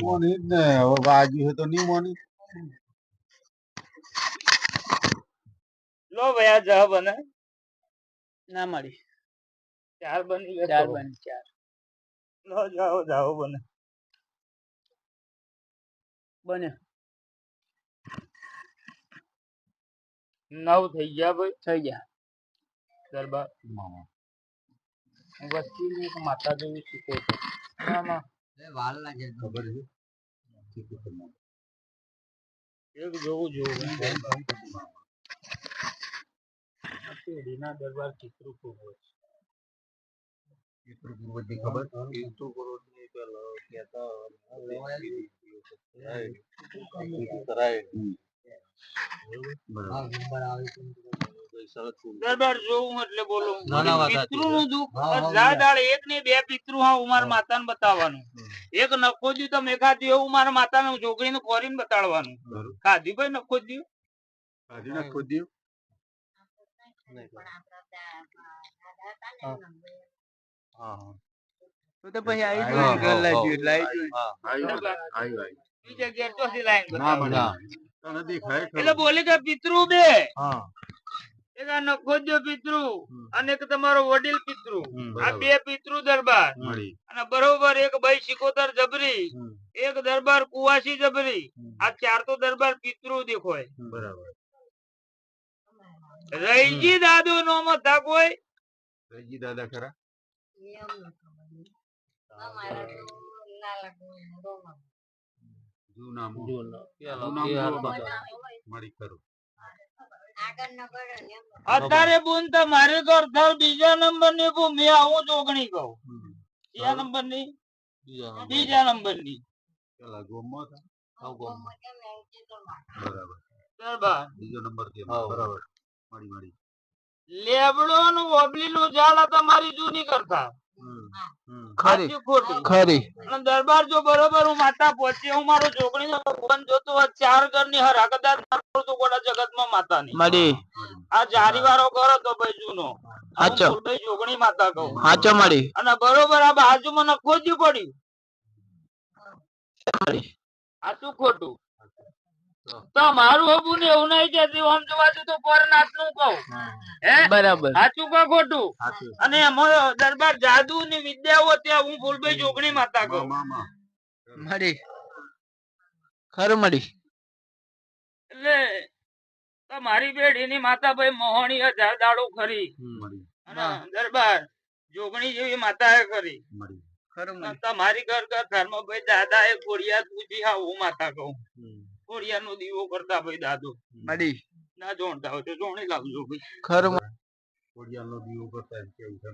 મોની ને હવે વાગ્યું તો નહીં મોની લો ભાઈ આ જહ બને ના મળી ચાર બની ગયા ચાર બની ચાર લો જાઓ જાઓ બને નવ થઈ ગયા ભાઈ થઈ ગયા દરબાર વચ્ચે એક માતા જેવી શીખો છે ના ના ખબર છે? એક જોવું જોવું દરબાર ખબર? પેલા દરબાર જોવું એટલે બોલું. ના, દુઃખ. એક બે પિતૃ હા હું. મારા ને બતાવવાનું. એક નખો દ્યું તમે મેં ખાધું એવું મારા માતાને છોકરીને ખોરીને બતાડવાનું. ખાધું ભાઈ નખો દ્યું ખાધું નખો હા. તો તો પછી આવી ગયું ઘર લાગ્યું એટલે આવી ગયું. આવ્યું, આવ્યું, આવ્યું. ઈ ચોથી લાઈન ના બતાવવાની. બના તને દેખાય ખરું. એટલે બોલે કે પિતૃ બે. હા. એક આ નખોદ્યો પિતૃ હમ. અને એક તમારો વડીલ પિતૃ. આ બે પિતૃ દરબાર. અને બરોબર એક ભાઈ સિકોતર જબરી એક દરબાર કુવાસી જબરી. આ ચાર તો દરબાર પિતૃ દેખોય. બરાબર. રહીજી દાદુ નો મથા કોઈ રજી દાદા ખરા? જૂના. જૂના. મો મળી ખરું. અત્યારે બુન તમારે ઘર થર બીજા નંબરની ભૂમિ આવું જોગણી કહું. બીજા નંબરની બીજા નંબર. ની લેબડો નું ઓબલી નું ઝાડ તમારી જૂની કરતા. હમ, હમ. ખરી ખરી. અને દરબાર જો બરોબર હું માતા પહોંચી હું મારો જોગણી નો ભગવાન જોતો ચાર ઘરની હર હકદાર તો ગોડા જગતમાં માતા ની મળી આ જારી વાળો કરો તો ભાઈ જૂનો. હાચો. ભાઈ જોગણી માતા કહું. હાચો મળી અને બરોબર આ બાજુમાં નખોદ્યું પડ્યું. મળી સાચું ખોટું? તો મારું હબું ને એવું નહીં કેતી આમ જોવા તો પરનાથનું કહું. હે? બરાબર. સાચું કા ખોટું? અને એમાં દરબાર જાદુ ની વિદ્યાઓ ત્યાં હું ફૂલભાઈ જોગણી માતા કહું. મળી ખરું મળી એટલે તમારી પેઢી ની માતા ભાઈ મોહણી હજાર દાડો ખરી. દરબાર જોગણી જેવી માતા એ કરી તમારી ઘર ઘર ઘરમાં ભાઈ દાદા એ ખોડિયાર પૂછી હા હું માતા કહું. હમ. નો દીવો કરતા ભાઈ દાદો. મળી. ના જોણતા હોય તો જોણી લાવજો ભાઈ. ખરું નો દીવો કરતા કેવું છે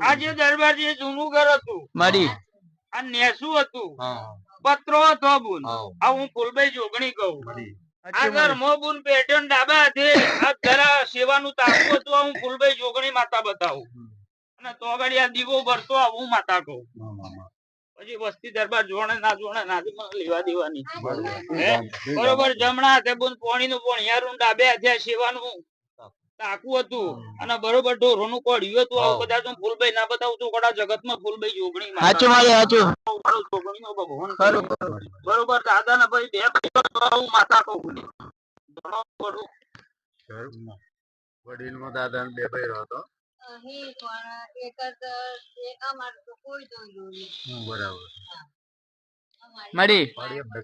આ જે દરબાર જે જૂનું ઘર હતું મારી. આ નેસું હતું પત્રો હતો બુન. આ હું ફૂલભાઈ જોગણી કહું. મળી આ ઘર મો બુન પેટન ડાબા હાથે આ જરા સેવાનું તાકું હતું હું ફૂલભાઈ જોગણી માતા બતાવું. અને તો આગળ આ દીવો ભરતો આ હું માતા કહું. પછી વસ્તી દરબાર જોણે ના જોણે ના લેવા દેવાની. બરોબર. જમણા હાથે બુન પોણી નું પોણિયારું ડાબે હાથે આ સેવાનું તાકું હતું. અને બરોબર ઢોરોનું નું કોડિયું હતું આવું કદાચ હું ફૂલભાઈ ના બતાવું છું કડા જગતમાં ફૂલભાઈ જોગણી સાચું મારે સાચું જોગણી નો ભગવાન બરોબર દાદા ને ભાઈ બે માતા કહું ઘણો માં દાદા ને બે ભાઈ હતો. બરાબર. મળી.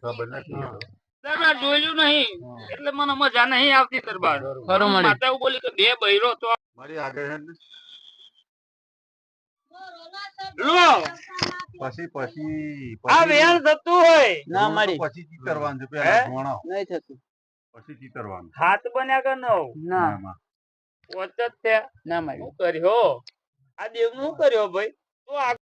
ખબર નથી દરબાર જોયું નહીં. એટલે મને મજા નહીં આવતી દરબાર. ખરું મળી માતા એવું બોલી કે બે બૈરો તો મારી આગળ છે લો. પછી પછી આ વેણ થતું હોય. ના મારી. પછી ચીતરવાનું છે? પેલા ધોણો નહીં થતું. પછી ચીતરવાનું હાથ બન્યા કે નવ ના. પોચ જ થયા ના શું કર્યો? આ દેવનું કર્યો ભાઈ? તો આ